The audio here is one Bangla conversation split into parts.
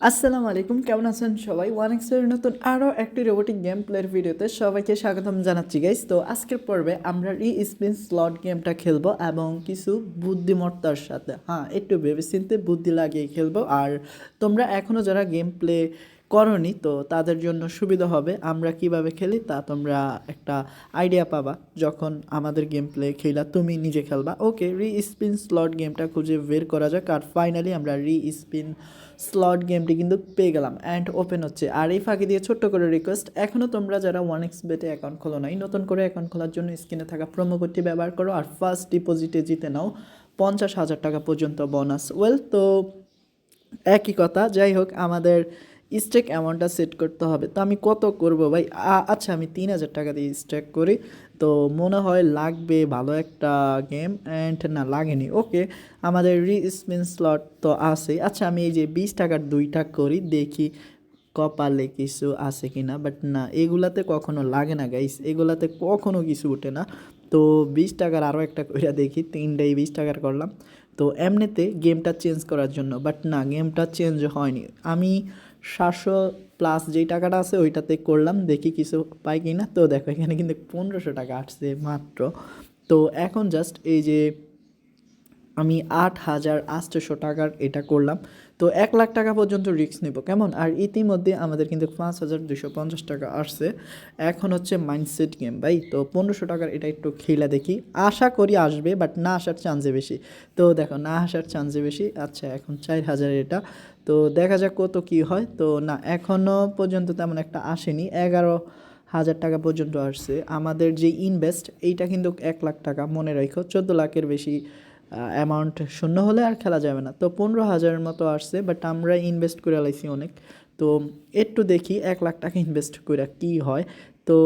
আসসালামু আলাইকুম, কেমন আছেন সবাই? ওয়ান এক্সের নতুন আরও একটি রোবোটিক গেম প্লের ভিডিওতে সবাইকে স্বাগতম জানাচ্ছি গাইস তো আজকের পর্বে আমরা রি স্পিন স্লট গেমটা খেলব এবং কিছু বুদ্ধিমত্তার সাথে। হ্যাঁ একটু ভেবেচিন্তে বুদ্ধি লাগিয়ে খেলব। আর তোমরা এখনও যারা গেম প্লে করনি, তো তাদের জন্য সুবিধা হবে। আমরা কীভাবে খেলি তা তোমরা একটা আইডিয়া পাবা। যখন আমাদের গেম প্লে খেলা, তুমি নিজে খেলবা। ওকে রি স্পিন স্লট গেমটা খুঁজে বের করা যাক। আর ফাইনালি আমরা রি স্পিন স্লট গেমটি কিন্তু পেয়ে গেলাম। অ্যান্ড ওপেন হচ্ছে। আর এই ফাঁকি দিয়ে ছোট্ট করে রিকোয়েস্ট এখনও তোমরা যারা ওয়ান এক্স বেটে অ্যাকাউন্ট খোলো নাই, নতুন করে অ্যাকাউন্ট খোলার জন্য স্ক্রিনে থাকা প্রোমো কোডটি ব্যবহার করো। আর ফার্স্ট ডিপোজিটে জিতে নাও পঞ্চাশ হাজার টাকা পর্যন্ত বোনাস ওয়েল তো একই কথা। যাই হোক, আমাদের স্টেক অ্যামাউন্টটা সেট করতে হবে। তো আমি কত করব ভাই? আচ্ছা আমি তিন হাজার টাকা দিয়ে স্টেক করি। তো মনে হয় লাগবে ভালো একটা গেম অ্যান্ড না, লাগেনি। ওকে আমাদের রি স্পিন স্লট তো আছে। আচ্ছা আমি এই যে বিশ টাকার দুইটা করি, দেখি কপালে কিছু আছে কি না বাট না, এগুলাতে কখনো লাগে না গাইস এগুলাতে কখনো কিছু ওঠে না। তো বিশ টাকার আরও একটা কইরা দেখি, তিনটাই বিশ টাকার করলাম। তো এমনিতে গেমটা চেঞ্জ করার জন্য। বাট না গেমটা চেঞ্জ হয়নি। আমি সাতশো প্লাস যেই টাকাটা আছে ওইটাতে করলাম, দেখি কিছু পাই কি না তো দেখো, এখানে কিন্তু পনেরোশো টাকা আসছে মাত্র। তো এখন জাস্ট এই যে আমি আট হাজার আটশোশো টাকার এটা করলাম। তো এক লাখ টাকা পর্যন্ত রিস্ক নেব, কেমন? আর ইতিমধ্যে আমাদের কিন্তু পাঁচ হাজার দুশো পঞ্চাশ টাকা আসছে। এখন হচ্ছে মাইন্ডসেট গেম ভাই। তো পনেরোশো টাকার এটা একটু খেলা দেখি। আশা করি আসবে বাট না আসার চান্সে বেশি। তো দেখো, না আসার চান্সে বেশি। আচ্ছা এখন চার হাজার এটা। তো দেখা যাক কত কি হয়। তো না এখনও পর্যন্ত তেমন একটা আসেনি। এগারো হাজার টাকা পর্যন্ত আসছে। আমাদের যে ইনভেস্ট এইটা কিন্তু এক লাখ টাকা, মনে রাখো চোদ্দ লাখের বেশি অ্যামাউন্ট শূন্য হলে আর খেলা যাবে না। তো পনেরো হাজারের মতো আসছে বাট আমরা ইনভেস্ট করে লাইছি অনেক। তো একটু দেখি এক লাখ টাকা ইনভেস্ট করে কি হয়। তো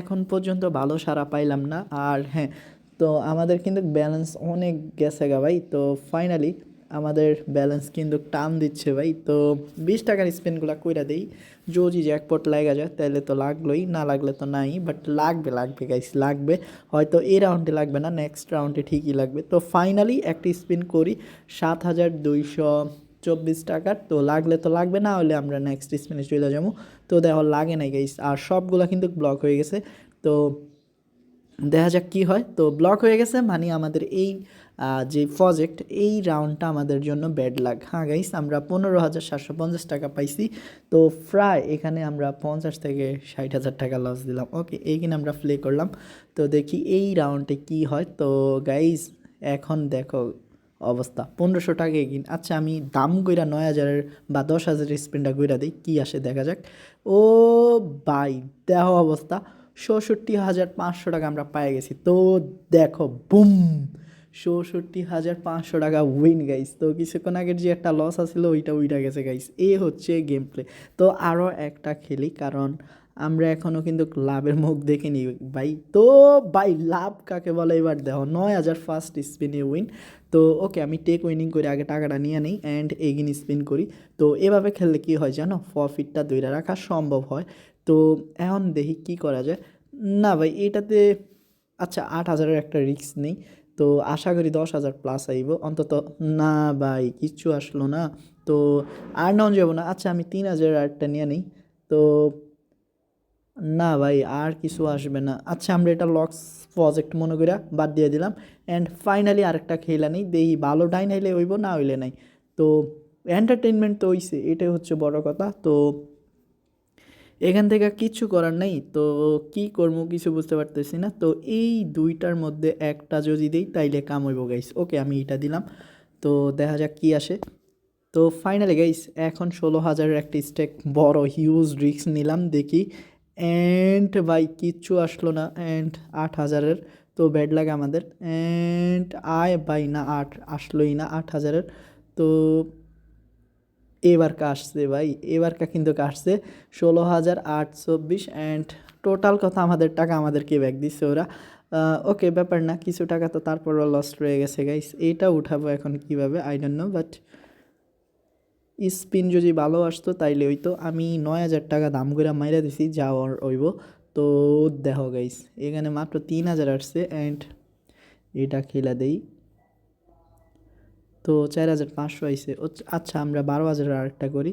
এখন পর্যন্ত ভালো সারা পাইলাম না। আর হ্যাঁ তো আমাদের কিন্তু ব্যালেন্স অনেক গেছে গা ভাই। তো ফাইনালি আমাদের ব্যালেন্স কিন্তু টান দিচ্ছে ভাই। তো বিশ টাকার স্পেনগুলো কইরা দেই। যদি জ্যাকপট লাগা যায় তাহলে তো লাগলোই। না লাগলে তো নাই বাট লাগবে লাগবে গাইস লাগবে। হয়তো এই রাউন্ডে লাগবে না নেক্সট রাউন্ডে ঠিকই লাগবে। তো ফাইনালি একটি স্পিন করি, সাত হাজার দুইশো চব্বিশ টাকার। তো লাগলে তো লাগবে, না হলে আমরা নেক্সট স্পিনে চলে যাব। তো দেখো, লাগে নাই গাইস আর সবগুলো কিন্তু ব্লক হয়ে গেছে। তো দেখা যাক কী হয়। তো ব্লক হয়ে গেছে। মানে আমাদের এই যে প্রজেক্ট এই রাউন্ডটা আমাদের জন্য ব্যাড লাগ হ্যাঁ গাইস আমরা পনেরো হাজার সাতশো পঞ্চাশ টাকা পাইছি। তো প্রায় এখানে আমরা পঞ্চাশ থেকে ষাট হাজার টাকা লস দিলাম। ওকে এইখানে আমরা প্লে করলাম। তো দেখি এই রাউন্ডে কি হয়। তো গাইস এখন দেখো অবস্থা। পনেরোশো টাকা এগিন আচ্ছা আমি দাম কইরা নয় হাজারের বা দশ হাজারের স্পিনটা কইরা দিই। কী আসে দেখা যাক। ও বাই দেহ অবস্থা। চৌষট্টি হাজার পাঁচশো টাকা আমরা পাই গেছি। তো দেখো বুম! চৌষট্টি হাজার পাঁচশো টাকা উইন গাইস তো কিছুক্ষণ আগের যে একটা লস আছিল, ওইটা উইটা গেছে গাইস এ হচ্ছে গেম প্লে তো আরও একটা খেলি, কারণ আমরা এখনও কিন্তু লাভের মুখ দেখিনি, ভাই। তো ভাই, লাভ কাকে বলে? এবার দেখো, নয় হাজার ফার্স্ট স্পিনে উইন তো ওকে আমি টেক উইনিং করে আগে টাকাটা নিয়ে নিই অ্যান্ড এগিন স্পিন করি। তো এভাবে খেললে কি হয় জানো? প্রফিটটা ধরে রাখা সম্ভব হয়। তো এখন দেখি কি করা যায়। না ভাই, এটাতে আচ্ছা আট হাজারের একটা রিস্ক নেই। তো আশা করি দশ হাজার প্লাস আইব। অন্তত না ভাই, কিচ্ছু আসলো না। তো আর নাও যাব না। আচ্ছা আমি তিন হাজার আটটা নিয়ে নিই। তো না ভাই, আর কিছু আসবে না। আচ্ছা আমরা এটা লক্স প্রজেক্ট মনে করে বাদ দিয়ে দিলাম। অ্যান্ড ফাইনালি আরেকটা খেলা নেই। দেই, ভালো ডাইন হইলে হইব, না হইলে নাই। তো এন্টারটেনমেন্ট তো হইছে, এটাই হচ্ছে বড় কথা। তো এখান থেকে কিচ্ছু করার নেই, তো কি করব কিছু বুঝতে পারতেছি না। তো এই দুইটার মধ্যে একটা যদি দিই, তাইলে কাম হইব গাইস ওকে আমি এটা দিলাম। তো দেখা যাক কি আসে। তো ফাইনালি গাইস এখন ষোলো হাজারের একটা স্টেক বড় হিউজ রিস্ক নিলাম, দেখি। অ্যান্ড ভাই, কিচ্ছু আসলো না। অ্যান্ড আট হাজারের, তো ব্যাড লাগে আমাদের। অ্যান্ড আয় ভাই, না, আট, আসলোই না, আট হাজারের। তো এবারকা আসছে ভাই এবারকা কিন্তু আসছে। ষোলো হাজার আট চব্বিশ অ্যান্ড টোটাল কথা আমাদের টাকা আমাদেরকে ব্যাক দিচ্ছে ওরা। ওকে ব্যাপার না, কিছু টাকা তো তারপরও লস রয়ে গেছে গাইস এইটা উঠাবো এখন কীভাবে I don't know but spin যদি ভালো আসতো তাইলে ওই তো আমি নয় হাজার টাকা দাম করে মাইরা দিছি, যা ওর হইব। তো দেখো গাইস এখানে মাত্র তিন হাজার আসছে অ্যান্ড এটা খেলা দেই। তো চার হাজার পাঁচশো আইসে আচ্ছা আমরা বারো হাজার আরেকটা করি।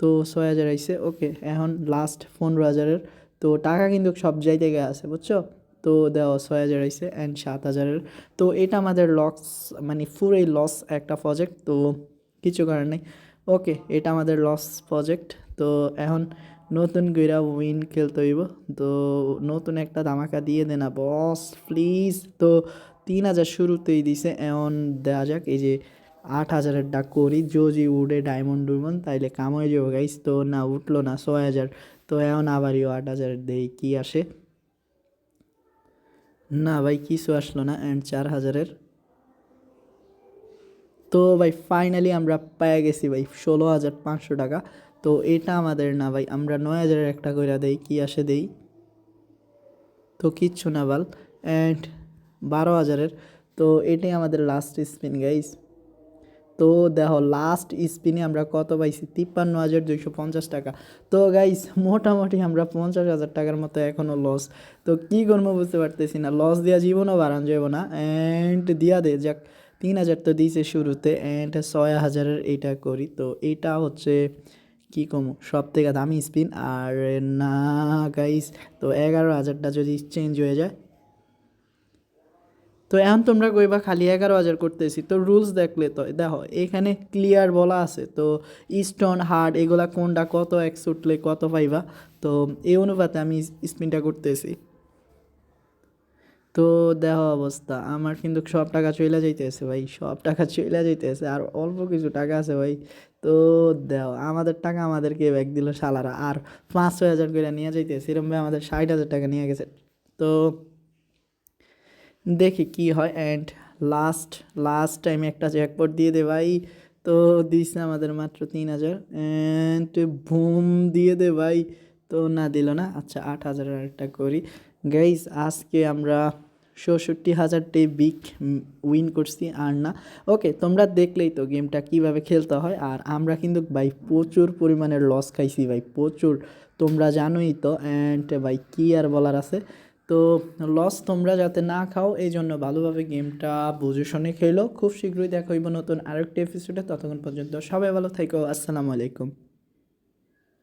তো ছয় হাজার আইসে ওকে, এখন লাস্ট পনেরো হাজারের। তো টাকা কিন্তু সব জায়গায় আছে, বুঝছ? তো দেওয়া ছয় হাজার আইসে অ্যান্ড সাত হাজারের। তো এটা আমাদের লস মানে পুরোই লস একটা প্রজেক্ট তো কিছু করার নেই। ওকে, এটা আমাদের লস প্রজেক্ট তো এখন নতুন গইরা উইন খেলতে হইব। তো নতুন একটা ধামাকা দিয়ে দে না বস প্লিজ তো তিন হাজার শুরুতেই দিছে, এমন দেওয়া যাক, এই যে আট হাজারের ডাক করি যদি উড়ে, ডায়মন্ড উড়বন তাইলে কাম হয়ে যাব গাইস তো না, উঠল না, ছয় হাজার, তো এখন আবারও আট হাজারের দেই, কি আসে? না ভাই, কিছু আসলো না অ্যান্ড চার হাজারের। তো ভাই ফাইনালি আমরা পেয়ে গেছি ভাই, ষোলো হাজার পাঁচশো টাকা। তো এটা আমাদের না ভাই, আমরা নয় হাজারের একটা কইরা দেই, কি আসে দেই? তো কিচ্ছু না, বাল অ্যান্ড বারো হাজারের। তো এটাই আমাদের লাস্ট স্পিন গাইস তো দেখো লাস্ট স্পিনে আমরা কত পাইছি? তিপ্পান্ন হাজার দুইশো পঞ্চাশ টাকা। তো গাইস মোটামুটি আমরা পঞ্চাশ হাজার টাকার মতো এখনও লস তো কী করব বুঝতে পারতেছি না। লস দেওয়া জীবনও বাড়ানো যাব না। অ্যান্ড দিয়া দে, যাক, তিন হাজার তো দিয়েছে শুরুতে। অ্যান্ড ছয় হাজারের এইটা করি। তো এইটা হচ্ছে, কী কমো সব থেকে দামি স্পিন আর না গাইস তো এগারো হাজারটা যদি চেঞ্জ হয়ে যায় তো এখন তোমরা কইবা খালি এগারো হাজার করতেছি। তো রুলস দেখলে তো, দেখো, এখানে ক্লিয়ার বলা আছে। তো স্টোন হার্ড এগুলা কোনটা কত এক উঠলে কত পাইবা। তো এই অনুপাতে আমি স্পিনটা করতেছি। তো দেখো অবস্থা, আমার কিন্তু সব টাকা চলে যাইতেছে ভাই, সব টাকা চলে যাইতেছে, আর অল্প কিছু টাকা আছে ভাই। তো দেখো, আমাদের টাকা আমাদেরকে ব্যাগ দিল সালারা আর পাঁচ ছয় হাজার করে নিয়ে যাইতেছে এরকম ভাই আমাদের ষাট হাজার টাকা নিয়ে গেছে। তো দেখি কি হয়। অ্যান্ড লাস্ট লাস্ট টাইমে একটা জ্যাকপট দিয়ে দে ভাই। তো দিস না আমাদের মাত্র তিন হাজার। অ্যান্ড বুম দিয়ে দে ভাই। তো না, দিল না। আচ্ছা আট হাজার একটা করি। গাইজ আজকে আমরা ষষট্টি হাজারটি বিগ উইন করছি, আর না। ওকে তোমরা দেখলেই তো গেমটা কীভাবে খেলতে হয়। আর আমরা কিন্তু ভাই প্রচুর পরিমাণের লস খাইছি ভাই, প্রচুর। তোমরা জানোই তো। অ্যান্ড ভাই, কী আর বলার আছে? তো লস তোমরা যাতে না খাও এই জন্য ভালোভাবে গেমটা বুঝে শুনে খেলো। খুব শীঘ্রই দেখা নতুন আরেকটি এপিসোডে ততক্ষণ পর্যন্ত সবাই ভালো থাকো। আসসালামু আলাইকুম।